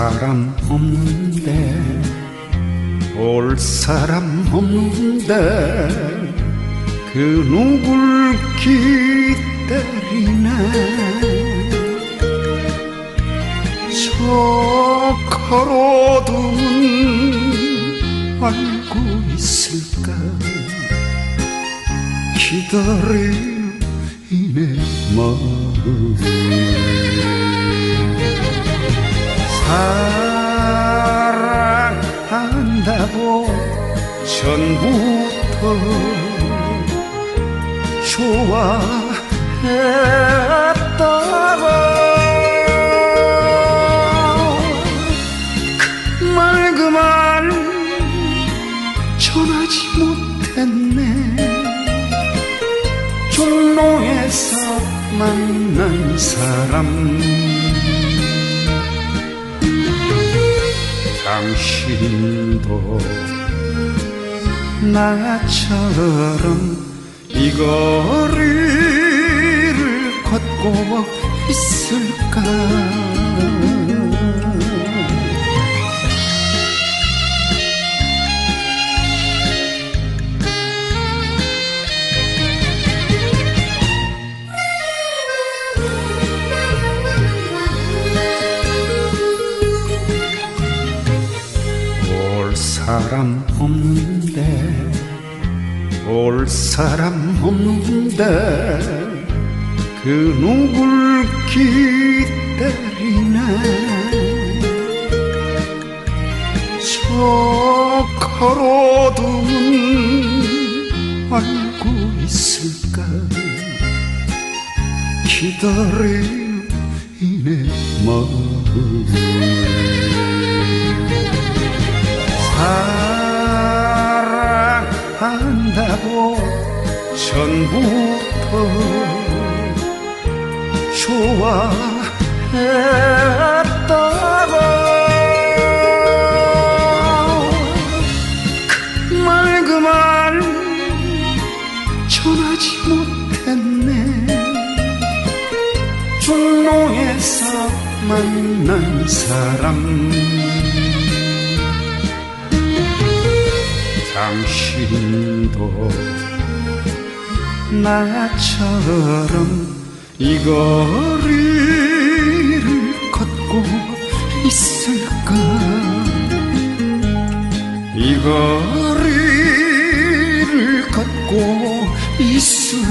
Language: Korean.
사람 없는데 올 사람 없는데 그 누굴 기다리나 저 가로등은 알고 있을까? 기다리는 이내 마음을 사랑한다고 전부터 좋아했다고 그말 그말 전하지 못했네. 종로에서 만난 사람 당신도 나처럼 이 거리를 걷고 있을까 사람 없는데 올 사람 없는데 그 누굴 기다리나 저 가로등은 알고 있을까? 기다리는 이내 마음 전부터 좋아했다고. 그말 그 말 전하지 못했네. 종로에서 만난 사람. 당신도 나처럼 이 거리를 걷고 있을까? 이 거리를 걷고 있을까